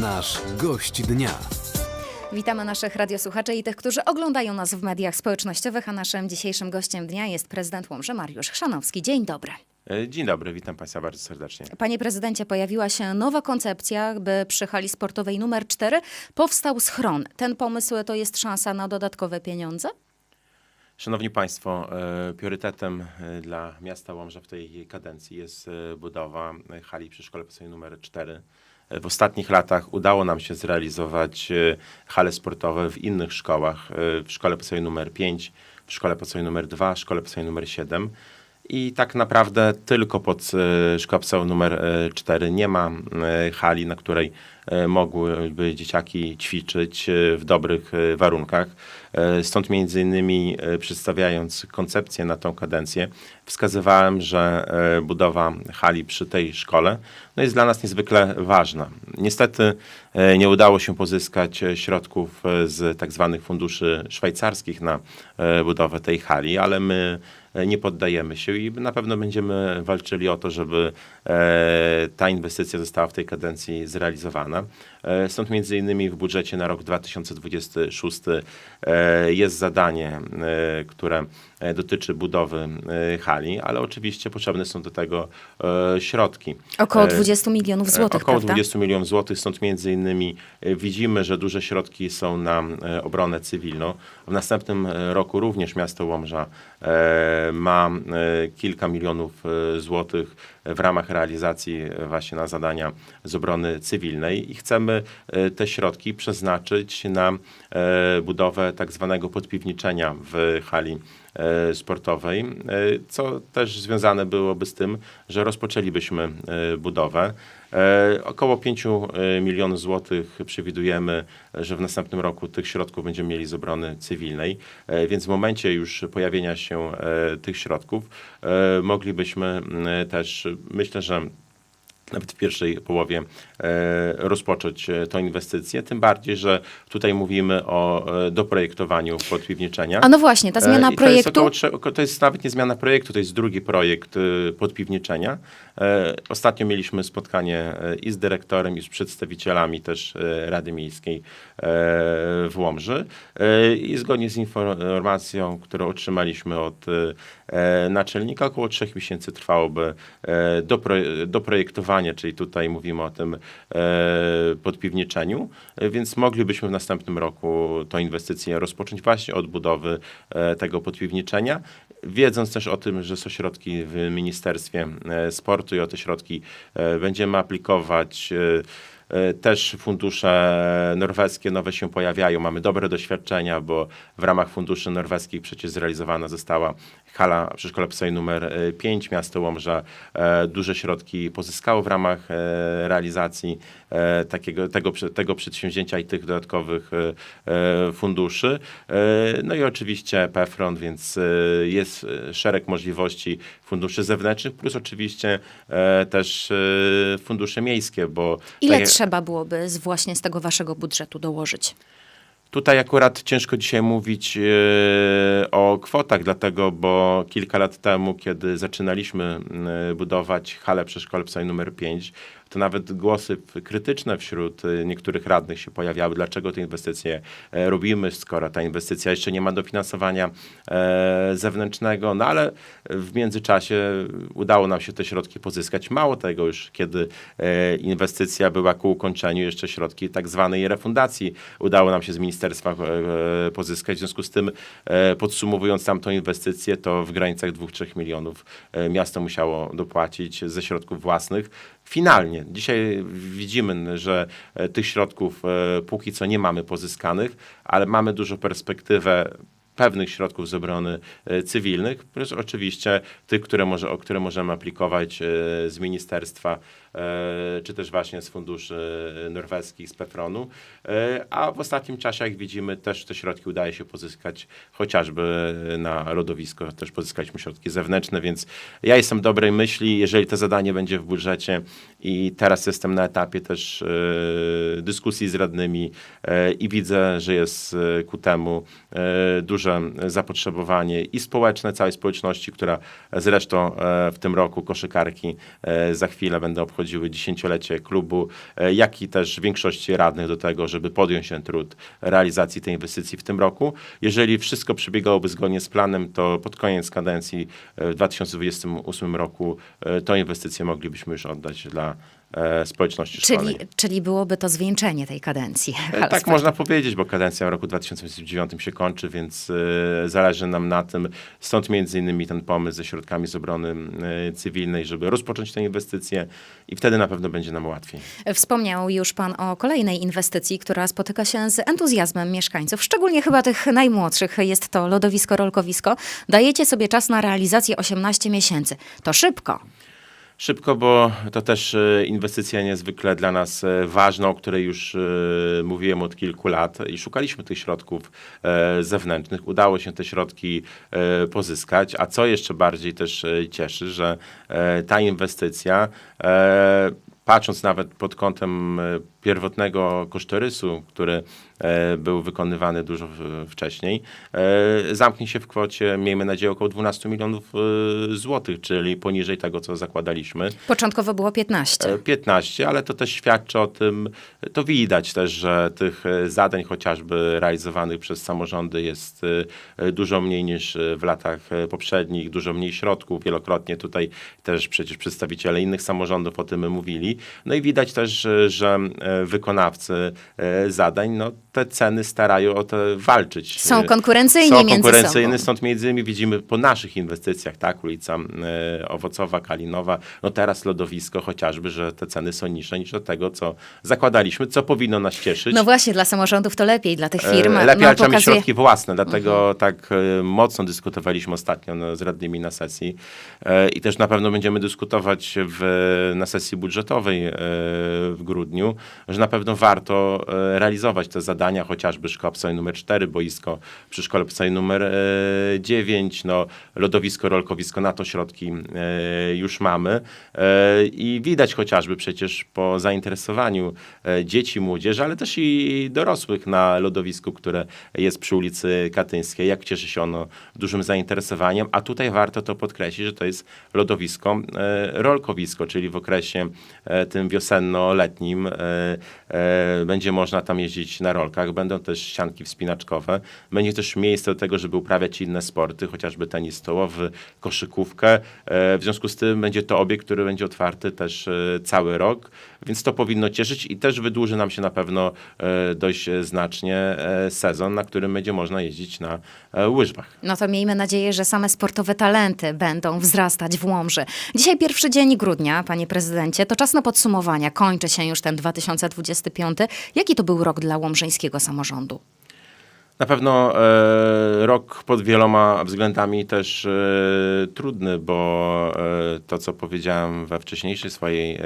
Nasz gość dnia. Witamy naszych radiosłuchaczy i tych, którzy oglądają nas w mediach społecznościowych, a naszym dzisiejszym gościem dnia jest prezydent Łomży Mariusz Chrzanowski. Dzień dobry. E, Dzień dobry, witam Państwa bardzo serdecznie. Panie prezydencie, pojawiła się nowa koncepcja, by przy hali sportowej numer 4 powstał schron. Ten pomysł to jest szansa na dodatkowe pieniądze? Szanowni Państwo, e, priorytetem e, dla miasta Łomża w tej kadencji jest e, budowa hali przy szkole podstawowej numer 4. E, W ostatnich latach udało nam się zrealizować hale sportowe w innych szkołach, w szkole podstawowej numer 5, w szkole podstawowej numer 2, szkole podstawowej numer 7. I tak naprawdę tylko pod e, podstawową numer e, 4 nie ma e, hali, na której e, mogłyby dzieciaki ćwiczyć e, w dobrych e, warunkach. E, Stąd między innymi e, przedstawiając koncepcję na tą kadencję, wskazywałem, że e, budowa hali przy tej szkole no jest dla nas niezwykle ważna. Niestety e, nie udało się pozyskać e, środków e, z tak zwanych funduszy szwajcarskich na e, budowę tej hali, ale my e, nie poddajemy się i na pewno będziemy walczyli o to, żeby e, ta inwestycja została w tej kadencji zrealizowana. E, Stąd między innymi w budżecie na rok 2026 e, jest zadanie, e, które e, dotyczy budowy e, hali, ale oczywiście potrzebne są do tego e, środki. Około E, 20 milionów złotych, Około prawda? 20 milionów złotych, stąd między innymi e, widzimy, że duże środki są na e, obronę cywilną. W następnym e, roku również miasto Łomża e, ma e, kilka milionów e, złotych w ramach realizacji e, właśnie na zadania z obrony cywilnej i chcemy e, te środki przeznaczyć na e, budowę tak zwanego podpiwniczenia w hali sportowej, co też związane byłoby z tym, że rozpoczęlibyśmy budowę. E, Około 5 milionów złotych przewidujemy, że w następnym roku tych środków będziemy mieli z obrony cywilnej, E, więc w momencie już pojawienia się e, tych środków e, moglibyśmy m, też, myślę, że nawet w pierwszej połowie e, rozpocząć e, tą inwestycję, tym bardziej, że tutaj mówimy o e, doprojektowaniu podpiwniczenia. A no właśnie, ta zmiana i To jest, projektu. około, to jest nawet nie zmiana projektu, to jest drugi projekt podpiwniczenia. Ostatnio mieliśmy spotkanie i z dyrektorem, i z przedstawicielami też Rady Miejskiej w Łomży. I zgodnie z informacją, którą otrzymaliśmy od naczelnika, około trzech miesięcy trwałoby e, czyli tutaj mówimy o tym e, podpiwniczeniu, e, więc moglibyśmy w następnym roku tą inwestycję rozpocząć właśnie od budowy e, tego podpiwniczenia, wiedząc też o tym, że są środki w Ministerstwie Sportu i o te środki będziemy aplikować. Też fundusze norweskie nowe się pojawiają. Mamy dobre doświadczenia, bo w ramach funduszy norweskich przecież zrealizowana została hala szkole podstawowej numer 5. Miasto Łomża e, duże środki pozyskało w ramach e, realizacji e, takiego, tego, tego przedsięwzięcia i tych dodatkowych e, e, funduszy. E, No i oczywiście PFRON, więc e, jest e, szereg możliwości funduszy zewnętrznych, plus oczywiście e, też e, fundusze miejskie, bo Ile tak trzeba byłoby z, właśnie z tego waszego budżetu dołożyć? Tutaj akurat ciężko dzisiaj mówić e, o kwotach, dlatego, bo kilka lat temu, kiedy zaczynaliśmy e, budować halę podstawowej numer 5, to nawet głosy krytyczne wśród e, niektórych radnych się pojawiały, dlaczego te inwestycje e, robimy, skoro ta inwestycja jeszcze nie ma dofinansowania e, zewnętrznego, no ale w międzyczasie udało nam się te środki pozyskać. Mało tego, już kiedy e, inwestycja była ku ukończeniu, jeszcze środki tak zwanej refundacji udało nam się z ministerstwa pozyskać. W związku z tym, podsumowując tamtą inwestycję, to w granicach 2-3 milionów miasto musiało dopłacić ze środków własnych. Finalnie, dzisiaj widzimy, że e, tych środków e, póki co nie mamy pozyskanych, ale mamy dużą perspektywę pewnych środków z obrony e, cywilnych, plus oczywiście tych, które, może, o które możemy aplikować z ministerstwa, czy też właśnie z funduszy e, norweskich, z PEFRON-u. E, A w ostatnim czasie, jak widzimy, też te środki udaje się pozyskać chociażby na lodowisko, też pozyskaliśmy środki zewnętrzne, więc ja jestem dobrej myśli, jeżeli to zadanie będzie w budżecie i teraz jestem na etapie też e, dyskusji z radnymi e, i widzę, że jest e, ku temu e, duże zapotrzebowanie i społeczne, całej społeczności, która zresztą e, w tym roku koszykarki e, za chwilę będą obchodziły dziesięciolecie klubu, e, jak i też większości radnych do tego, żeby podjąć ten trud realizacji tej inwestycji w tym roku. Jeżeli wszystko przebiegałoby zgodnie z planem, to pod koniec kadencji e, w 2028 roku e, tę inwestycję moglibyśmy już oddać dla e, społeczności szkolnej. Czyli, czyli byłoby to zwieńczenie tej kadencji. E, Tak można powiedzieć, bo kadencja w roku 2029 się kończy, więc e, zależy nam na tym. Stąd między innymi ten pomysł ze środkami z obrony cywilnej, żeby rozpocząć tę inwestycję i wtedy na pewno będzie nam łatwiej. Wspomniał już Pan o kolejnej inwestycji, która spotyka się z entuzjazmem mieszkańców, szczególnie chyba tych najmłodszych. Jest to lodowisko, rolkowisko. Dajecie sobie czas na realizację 18 miesięcy. To szybko. Szybko, bo to też e, inwestycja niezwykle dla nas e, ważna, o której już e, mówiłem od kilku lat i szukaliśmy tych środków zewnętrznych. Udało się te środki pozyskać, a co jeszcze bardziej też cieszy, że ta inwestycja patrząc nawet pod kątem e, pierwotnego kosztorysu, który e, był wykonywany dużo wcześniej, e, zamknie się w kwocie, miejmy nadzieję, około 12 milionów złotych, czyli poniżej tego, co zakładaliśmy. Początkowo było 15. E, 15, ale to też świadczy o tym, to widać też, że tych zadań chociażby realizowanych przez samorządy jest dużo mniej niż w latach poprzednich, dużo mniej środków. Wielokrotnie tutaj też przecież przedstawiciele innych samorządów o tym mówili. No i widać też, że e, wykonawcy e, zadań, no te ceny starają o to walczyć. Są E, konkurencyjni są między konkurencyjne, sobą. stąd między innymi widzimy po naszych inwestycjach, tak, ulica Owocowa, Kalinowa, no teraz lodowisko chociażby, że te ceny są niższe niż do tego, co zakładaliśmy, co powinno nas cieszyć. No właśnie, dla samorządów to lepiej, dla tych firm. Lepiej, no, ale trzeba mieć pokazuje- środki własne, dlatego tak e, mocno dyskutowaliśmy ostatnio no, z radnymi na sesji i też na pewno będziemy dyskutować w, na sesji budżetowej e, w grudniu, że na pewno warto e, realizować te zadania, chociażby szkoła podstawowej numer 4, boisko przy szkole podstawowej numer e, 9, no, lodowisko, rolkowisko, na to środki e, już mamy. E, i widać chociażby przecież po zainteresowaniu e, dzieci, młodzieży, ale też i dorosłych na lodowisku, które jest przy ulicy Katyńskiej, jak cieszy się ono dużym zainteresowaniem, a tutaj warto to podkreślić, że to jest lodowisko, e, rolkowisko, czyli w okresie e, tym wiosenno-letnim e, e, będzie można tam jeździć na rolkach, będą też ścianki wspinaczkowe, będzie też miejsce do tego, żeby uprawiać inne sporty, chociażby tenis stołowy, koszykówkę. E, W związku z tym będzie to obiekt, który będzie otwarty też e, cały rok, więc to powinno cieszyć i też wydłuży nam się na pewno e, dość e, znacznie e, sezon, na którym będzie można jeździć na e, łyżwach. No to miejmy nadzieję, że same sportowe talenty będą wzrastać w Łomży. Dzisiaj pierwszy dzień grudnia, panie prezydencie, to czas na podsumowania. Kończy się już ten 2025. Jaki to był rok dla łomżyńskiego samorządu? Na pewno e, rok pod wieloma względami też e, trudny, bo e, to, co powiedziałem we wcześniejszej swojej e,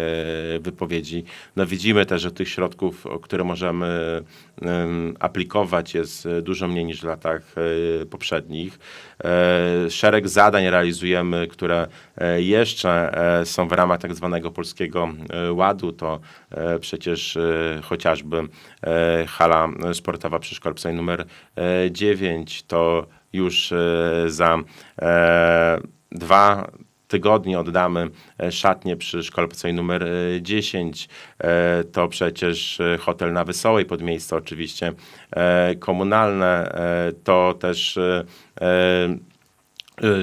wypowiedzi, no widzimy też, że tych środków, które możemy em, aplikować jest e, dużo mniej niż w latach e, poprzednich. Szereg zadań realizujemy, które jeszcze są w ramach tak zwanego polskiego ładu. To przecież chociażby hala sportowa przy podstawowej numer 9. To już e, za e, dwa tygodnie oddamy e, szatnię przy szkole numer e, 10. E, To przecież hotel na Wesołej pod miejsce oczywiście komunalne. To też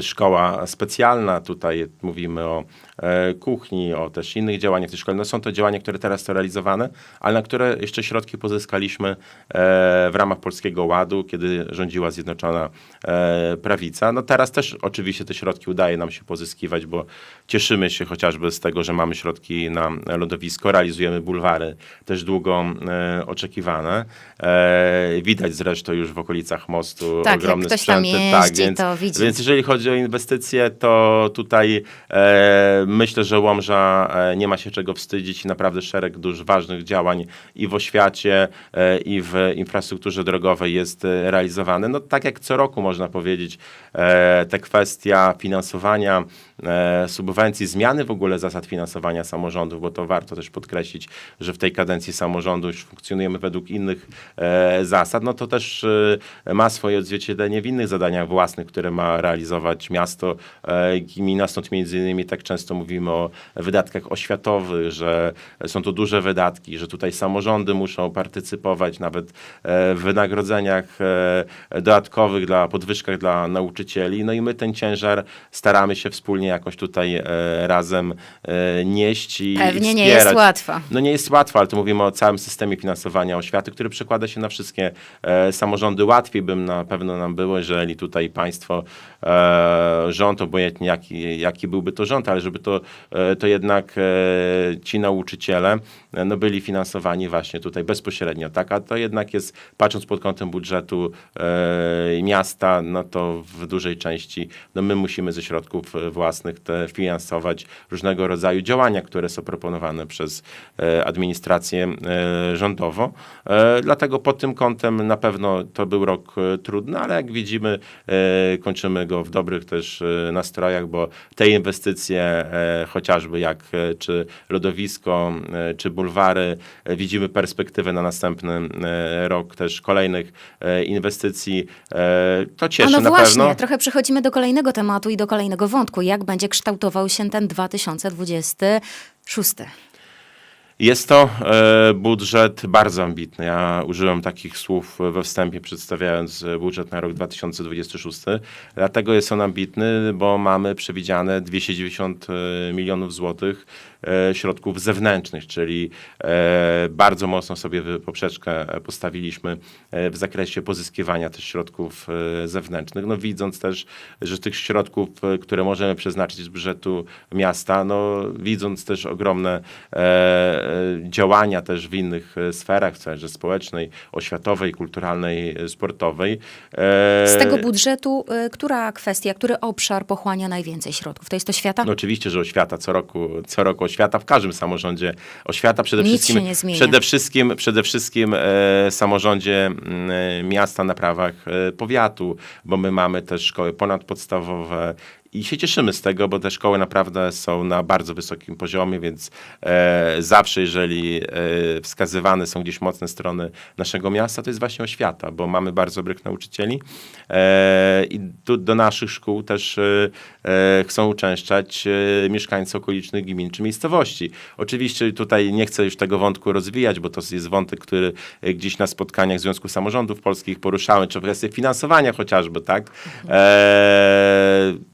szkoła specjalna, tutaj mówimy o e, kuchni, o też innych działaniach w tej szkole. No są to działania, które teraz są realizowane, ale na które jeszcze środki pozyskaliśmy e, w ramach Polskiego Ładu, kiedy rządziła Zjednoczona e, Prawica. No teraz też oczywiście te środki udaje nam się pozyskiwać, bo cieszymy się chociażby z tego, że mamy środki na lodowisko, realizujemy bulwary, też długo oczekiwane. Widać zresztą już w okolicach mostu Tak, jak ogromne tam sprzęty. tak, więc, to widzi. Więc jeżeli chodzi o inwestycje, to tutaj e, myślę, że Łomża e, nie ma się czego wstydzić i naprawdę szereg dużo ważnych działań i w oświacie, e, i w infrastrukturze drogowej jest e, realizowany. No tak jak co roku można powiedzieć, e, ta kwestia finansowania subwencji, zmiany w ogóle zasad finansowania samorządów, bo to warto też podkreślić, że w tej kadencji samorządu już funkcjonujemy według innych e, zasad, no to też e, ma swoje odzwierciedlenie w innych zadaniach własnych, które ma realizować miasto, e, gmina, stąd między innymi tak często mówimy o wydatkach oświatowych, że są to duże wydatki, że tutaj samorządy muszą partycypować nawet e, w wynagrodzeniach e, dodatkowych, dla podwyżkach dla nauczycieli. No i my ten ciężar staramy się wspólnie jakoś tutaj e, razem e, nieść i Pewnie i nie jest łatwo. No nie jest łatwo, ale tu mówimy o całym systemie finansowania oświaty, który przekłada się na wszystkie e, samorządy. Łatwiej bym na pewno nam było, jeżeli tutaj państwo, rząd, obojętnie jaki, jaki byłby to rząd, ale żeby to, to jednak ci nauczyciele no byli finansowani właśnie tutaj bezpośrednio, tak? A to jednak jest, patrząc pod kątem budżetu e, miasta, no to w dużej części no my musimy ze środków e, własnych te finansować różnego rodzaju działania, które są proponowane przez e, administrację e, rządową. E, Dlatego pod tym kątem na pewno to był rok e, trudny, ale jak widzimy, kończymy go w dobrych też nastrojach, bo te inwestycje, chociażby jak czy lodowisko, czy bulwary, widzimy perspektywę na następny e, rok też kolejnych e, inwestycji. E, To cieszy no na właśnie, pewno. trochę przechodzimy do kolejnego tematu i do kolejnego wątku. Jak będzie kształtował się ten 2026? Jest to budżet bardzo ambitny. Ja użyłem takich słów we wstępie, przedstawiając budżet na rok 2026. Dlatego jest on ambitny, bo mamy przewidziane 290 e, milionów złotych środków zewnętrznych, czyli e, bardzo mocno sobie poprzeczkę postawiliśmy e, w zakresie pozyskiwania też środków e, zewnętrznych. No widząc też, że tych środków, e, które możemy przeznaczyć z budżetu miasta, no widząc też ogromne e, e, działania też w innych e, sferach, w sferze społecznej, oświatowej, kulturalnej, e, sportowej. e, Z tego budżetu, która kwestia, który obszar pochłania najwięcej środków? To jest oświata? No oczywiście, że oświata co roku, co roku oświata w każdym samorządzie. Oświata przede Nic wszystkim, się nie zmienia. przede wszystkim, przede wszystkim e, samorządzie m, e, miasta na prawach e, powiatu, bo my mamy też szkoły ponadpodstawowe i się cieszymy z tego, bo te szkoły naprawdę są na bardzo wysokim poziomie, więc e, zawsze, jeżeli e, wskazywane są gdzieś mocne strony naszego miasta, to jest właśnie oświata, bo mamy bardzo dobrych nauczycieli e, i tu do naszych szkół też e, e, chcą uczęszczać e, mieszkańcy okolicznych gmin czy miejscowości. Oczywiście tutaj nie chcę już tego wątku rozwijać, bo to jest wątek, który gdzieś na spotkaniach Związku Samorządów Polskich poruszałem, czy w kwestii finansowania chociażby, tak?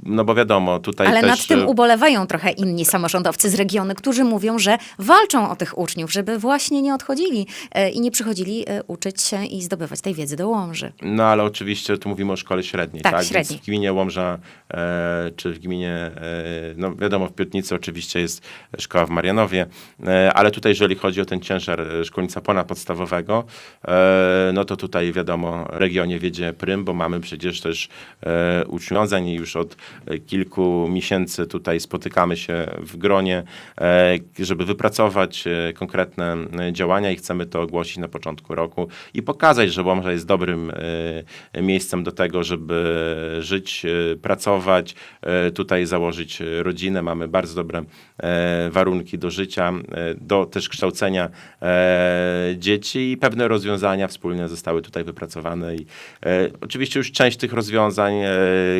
No bo wiadomo, tutaj Ale też... nad tym e, ubolewają trochę inni samorządowcy z regionu, którzy mówią, że walczą o tych uczniów, żeby właśnie nie odchodzili e, i nie przychodzili e, uczyć się i zdobywać tej wiedzy do Łomży. No ale oczywiście tu mówimy o szkole średniej, Tak, tak? średniej. Więc w gminie Łomża, e, czy w gminie, e, no wiadomo, w Piotnicy oczywiście jest szkoła w Marianowie, e, ale tutaj jeżeli chodzi o ten ciężar szkolnictwa ponadpodstawowego, e, no to tutaj wiadomo, regionie wiedzie prym, bo mamy przecież też e, uczniązań i już od kilku miesięcy tutaj spotykamy się w gronie, e, żeby wypracować e, konkretne e, działania i chcemy to ogłosić na początku roku i pokazać, że Łomża jest dobrym miejscem do tego, żeby żyć, pracować, tutaj założyć rodzinę. Mamy bardzo dobre warunki do życia, do też kształcenia dzieci i pewne rozwiązania wspólnie zostały tutaj wypracowane. I, oczywiście już część tych rozwiązań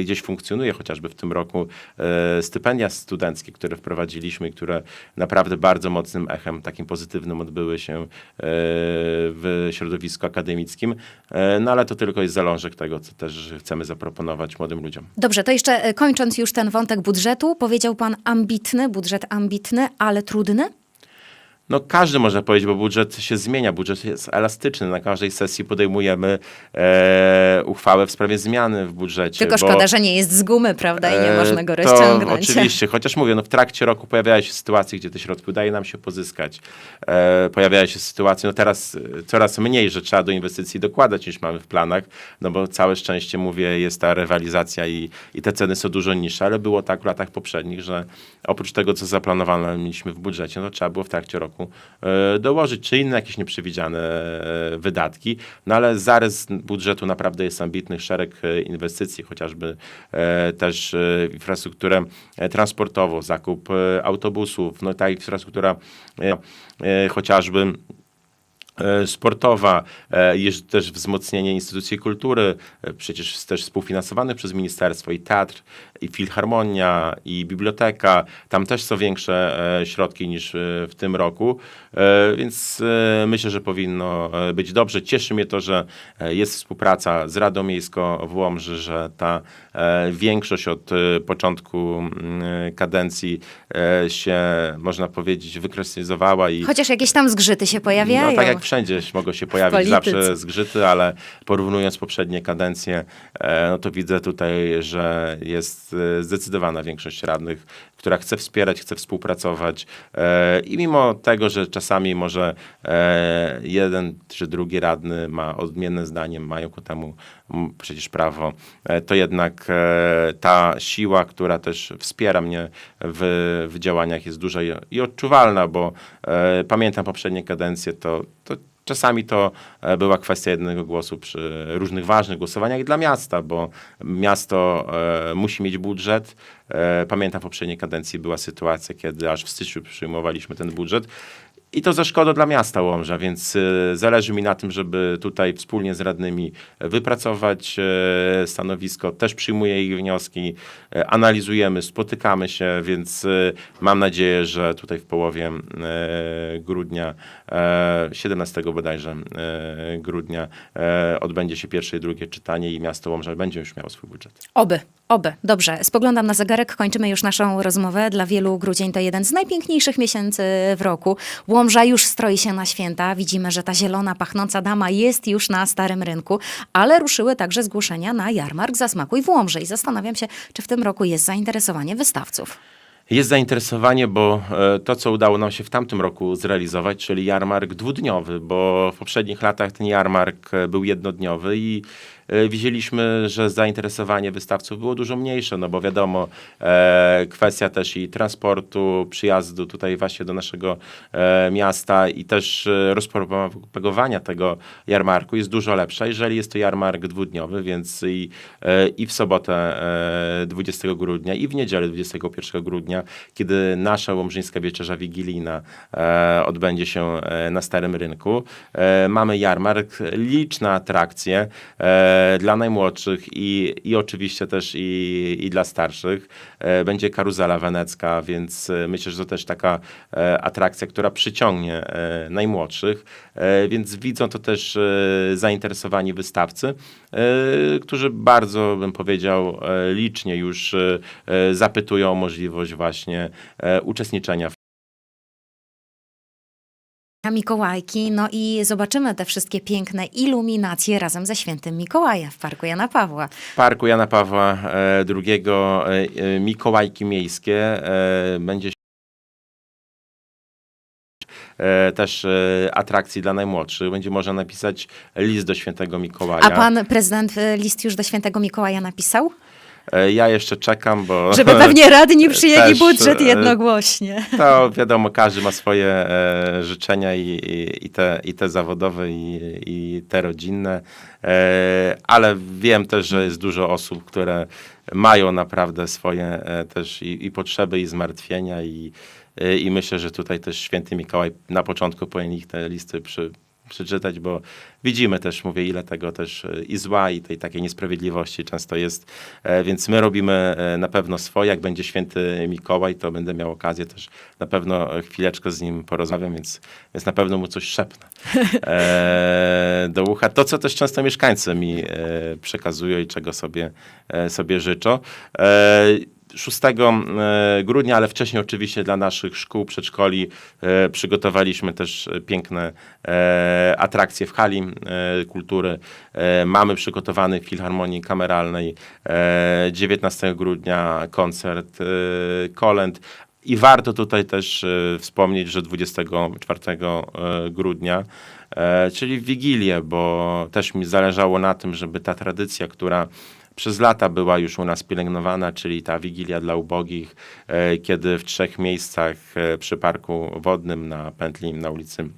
gdzieś funkcjonuje, chociażby w tym roku e, stypendia studenckie, które wprowadziliśmy które naprawdę bardzo mocnym echem, takim pozytywnym odbyły się e, w środowisku akademickim. E, No ale to tylko jest zalążek tego, co też chcemy zaproponować młodym ludziom. Dobrze, to jeszcze kończąc już ten wątek budżetu, powiedział pan ambitny, budżet ambitny, ale trudny? No każdy może powiedzieć, bo budżet się zmienia, budżet jest elastyczny. Na każdej sesji podejmujemy e, uchwałę w sprawie zmiany w budżecie. Tylko bo- szkoda, że nie jest z gumy, prawda, i nie E, można go to rozciągnąć. Oczywiście, chociaż mówię, no w trakcie roku pojawiają się sytuacje, gdzie te środki udaje nam się pozyskać. E, pojawiają się sytuacje, no teraz e, coraz mniej, że trzeba do inwestycji dokładać niż mamy w planach, no bo całe szczęście, mówię, jest ta rywalizacja i, i te ceny są dużo niższe, ale było tak w latach poprzednich, że oprócz tego, co zaplanowane mieliśmy w budżecie, no trzeba było w trakcie roku roku e, dołożyć, czy inne jakieś nieprzewidziane e, wydatki. No ale zarys budżetu naprawdę jest ambitny, szereg e, inwestycji, chociażby też e, infrastrukturę transportową, zakup autobusów, no ta infrastruktura chociażby sportowa, e, jest też wzmocnienie instytucji kultury, e, przecież też współfinansowany przez ministerstwo i teatr, i filharmonia, i biblioteka. Tam też są większe e, środki niż e, w tym roku, e, więc e, myślę, że powinno e, być dobrze. Cieszy mnie to, że e, jest współpraca z Radą Miejską w Łomży, że ta e, większość od e, początku kadencji e, się, można powiedzieć, wykrystalizowała i Chociaż jakieś tam zgrzyty się pojawiają. no tak wszędzie mogą się pojawić zawsze zgrzyty, ale porównując poprzednie kadencje, e, no to widzę tutaj, że jest e, zdecydowana większość radnych, która chce wspierać, chce współpracować e, i mimo tego, że czasami może e, jeden czy drugi radny ma odmienne zdanie, mają ku temu przecież prawo, e, to jednak ta siła, która też wspiera mnie w, w działaniach jest duża i, i odczuwalna, bo pamiętam poprzednie kadencje, to, to Czasami to e, była kwestia jednego głosu przy różnych ważnych głosowaniach dla miasta, bo miasto e, musi mieć budżet. E, Pamiętam w poprzedniej kadencji była sytuacja, kiedy aż w styczniu przyjmowaliśmy ten budżet. I to ze szkodą dla miasta Łomża, więc e, zależy mi na tym, żeby tutaj wspólnie z radnymi wypracować e, stanowisko. Też przyjmuję ich wnioski, e, analizujemy, spotykamy się, więc e, mam nadzieję, że tutaj w połowie e, grudnia, e, 17 bodajże e, grudnia e, odbędzie się pierwsze i drugie czytanie i miasto Łomża będzie już miało swój budżet. Oby, oby. Dobrze, spoglądam na zegarek, kończymy już naszą rozmowę. Dla wielu grudzień to jeden z najpiękniejszych miesięcy w roku. Łomża już stroi się na święta. Widzimy, że ta zielona, pachnąca dama jest już na starym rynku, ale ruszyły także zgłoszenia na jarmark Zasmakuj w Łomży i zastanawiam się, czy w tym roku jest zainteresowanie wystawców. Jest zainteresowanie, bo e, to, co udało nam się w tamtym roku zrealizować, czyli jarmark dwudniowy, bo w poprzednich latach ten jarmark e, był jednodniowy i widzieliśmy, że zainteresowanie wystawców było dużo mniejsze, no bo wiadomo, e, kwestia też i transportu, przyjazdu tutaj właśnie do naszego e, miasta i też e, rozpropagowania tego jarmarku jest dużo lepsza, jeżeli jest to jarmark dwudniowy, więc i, e, i w sobotę e, 20 grudnia i w niedzielę 21 grudnia, kiedy nasza Łomżyńska Wieczerza Wigilijna e, odbędzie się e, na Starym Rynku. E, mamy jarmark, liczne atrakcje e, dla najmłodszych i, i oczywiście też i, i dla starszych. E, będzie karuzela wenecka, więc e, myślę, że to też taka e, atrakcja, która przyciągnie e, najmłodszych, e, więc widzą to też e, zainteresowani wystawcy, e, którzy bardzo, bym powiedział, e, licznie już e, e, zapytują o możliwość właśnie e, uczestniczenia w Mikołajki, no i zobaczymy te wszystkie piękne iluminacje razem ze świętym Mikołajem w Parku Jana Pawła. Parku Jana Pawła e, II e, e, Mikołajki Miejskie będzie też atrakcji dla najmłodszych. Będzie można napisać list do świętego Mikołaja. A pan prezydent list już do świętego Mikołaja napisał? E, Ja jeszcze czekam, bo... Żeby pewnie radni przyjęli budżet e, jednogłośnie. To wiadomo, każdy ma swoje e, życzenia i, i, te, i te zawodowe, i, i te rodzinne, ale wiem też, że jest dużo osób, które mają naprawdę swoje też i, i potrzeby, i zmartwienia, i, i myślę, że tutaj też święty Mikołaj na początku powinien ich te listy przy, przeczytać, bo widzimy też, mówię, ile tego też e, i zła, i tej takiej niesprawiedliwości często jest. E, Więc my robimy e, na pewno swoje. Jak będzie święty Mikołaj, to będę miał okazję też na pewno chwileczkę z nim porozmawiam, więc, więc na pewno mu coś szepnę do ucha. To, co też często mieszkańcy mi przekazują i czego sobie, sobie życzą. E, 6 e, grudnia, ale wcześniej oczywiście dla naszych szkół, przedszkoli e, przygotowaliśmy też piękne e, atrakcje w hali kultury. Mamy przygotowany w Filharmonii Kameralnej e, 19 grudnia koncert kolęd. I warto tutaj też wspomnieć, że 24 e, grudnia, czyli w Wigilię, bo też mi zależało na tym, żeby ta tradycja, która przez lata była już u nas pielęgnowana, czyli ta Wigilia dla ubogich, e, kiedy w trzech miejscach e, przy Parku Wodnym na pętli na ulicy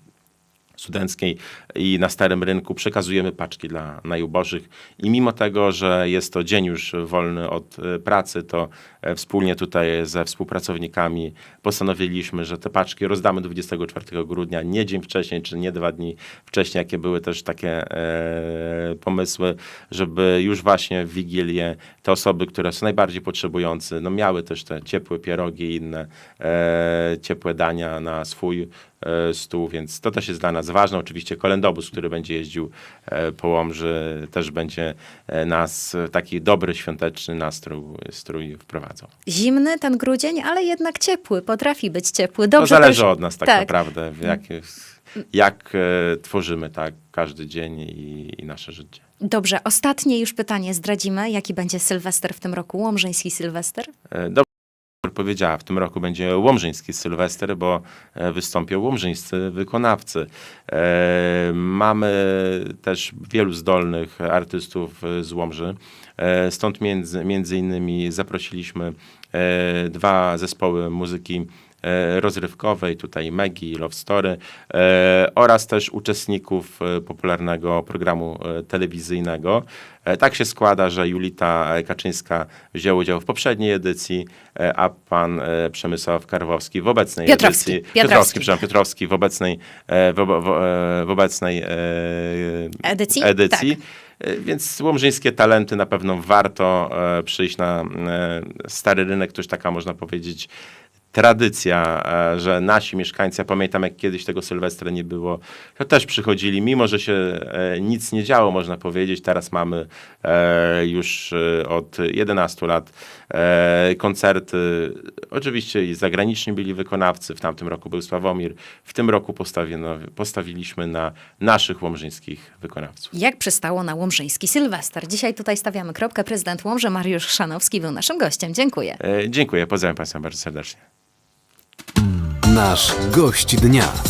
Studenckiej i na Starym Rynku przekazujemy paczki dla najubożych i mimo tego, że jest to dzień już wolny od e, pracy, to e, wspólnie tutaj ze współpracownikami postanowiliśmy, że te paczki rozdamy 24 grudnia, nie dzień wcześniej, czy nie dwa dni wcześniej, jakie były też takie e, pomysły, żeby już właśnie w Wigilię te osoby, które są najbardziej potrzebujące, no miały też te ciepłe pierogi i inne e, ciepłe dania na swój stół, więc to też jest dla nas ważne. Oczywiście kolendobus, który będzie jeździł e, po Łomży, też będzie e, nas taki dobry, świąteczny nastrój strój wprowadzał. Zimny ten grudzień, ale jednak ciepły, potrafi być ciepły. To Dobrze zależy też- od nas tak, tak. naprawdę, jak, jak e, tworzymy tak każdy dzień i, i nasze życie. Dobrze, ostatnie już pytanie zdradzimy. Jaki będzie Sylwester w tym roku? Łomżyński Sylwester? E, Dobrze powiedziała, w tym roku będzie łomżyński Sylwester, bo e, wystąpią łomżyńscy wykonawcy. E, Mamy też wielu zdolnych artystów z Łomży. E, Stąd między, między innymi zaprosiliśmy dwa zespoły muzyki rozrywkowej, tutaj Megi, Love Story e, oraz też uczestników e, popularnego programu e, telewizyjnego. E, Tak się składa, że Julita Kaczyńska wzięła udział w poprzedniej edycji, e, a pan e, Przemysław Karwowski w obecnej Piotrowski, edycji. Piotrowski. przepraszam, Piotrowski w obecnej, e, w, w, e, w obecnej e, Edycji? edycji. E, Więc łomżyńskie talenty na pewno warto e, przyjść na e, stary rynek, to już taka można powiedzieć tradycja, e, że nasi mieszkańcy, ja pamiętam jak kiedyś tego Sylwestra nie było, to też przychodzili, mimo że się e, nic nie działo, można powiedzieć. Teraz mamy e, już od 11 lat koncerty. Oczywiście i zagraniczni byli wykonawcy, w tamtym roku był Sławomir, w tym roku postawiono, postawiliśmy na naszych łomżyńskich wykonawców. Jak przystało na Łomżyński Sylwester? Dzisiaj tutaj stawiamy kropkę. Prezydent Łomży Mariusz Chrzanowski był naszym gościem. Dziękuję. Dziękuję, pozdrawiam Państwa bardzo serdecznie. Nasz gość dnia.